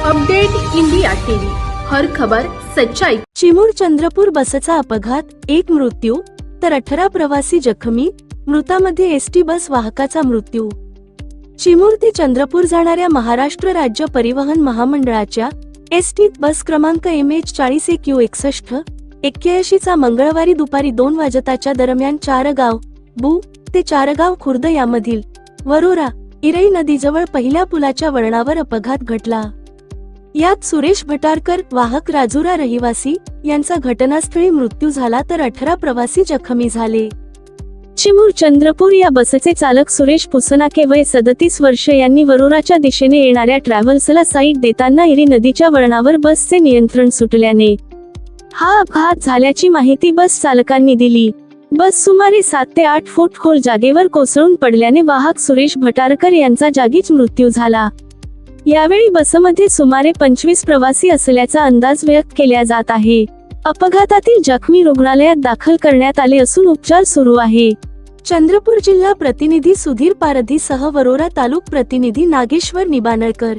Update India TV. हर खबर सच्चाई. चिमूर चंद्रपूर बसचा अपघात एक मृत्यू तर अठरा प्रवासी जखमी मृतामध्ये एसटी बस वाहकाचा मृत्यू. चिमूर ते चंद्रपूर जाणाऱ्या महाराष्ट्र राज्य परिवहन महामंडळाच्या एसटी बस क्रमांक एम एच चाळीस एक यू एकसष्ट एक्क्याऐंशीचा मंगळवारी दुपारी दोन वाजताच्या दरम्यान चारगाव बु ते चारगाव खुर्द यामधील वरोरा इरई नदीजवळ पहिल्या पुलाच्या वळणावर अपघात घडला. यात सुरेश भटारकर वाहक राजुरा रहिवासी यांचा घटनास्थळी मृत्यू झाला तर अठरा प्रवासी जखमी झाले. चिमूर चंद्रपूर या बसचे चालक सुरेश पुसनाके वय सदतीस वर्ष यांनी वरोराच्या दिशेने येणाऱ्या ट्रॅव्हल्सला साईट देताना इरी नदीच्या वळणावर बसचे नियंत्रण सुटल्याने. हा अपघात झाल्याची माहिती बस चालकांनी दिली. बस सुमारे सात ते आठ फूट खोल जागेवर कोसळून पडल्याने वाहक सुरेश भटारकर यांचा जागीच मृत्यू झाला. यावेळी बसमध्ये सुमारे पंचवीस प्रवासी असल्याचा अंदाज व्यक्त केला जात आहे. अपघातातील जखमी रुग्णालयात दाखल करण्यात आले असून उपचार सुरू आहे. चंद्रपूर जिल्हा प्रतिनिधी सुधीर पारधीसह वरोरा तालुक प्रतिनिधी नागेश्वर निबानळकर.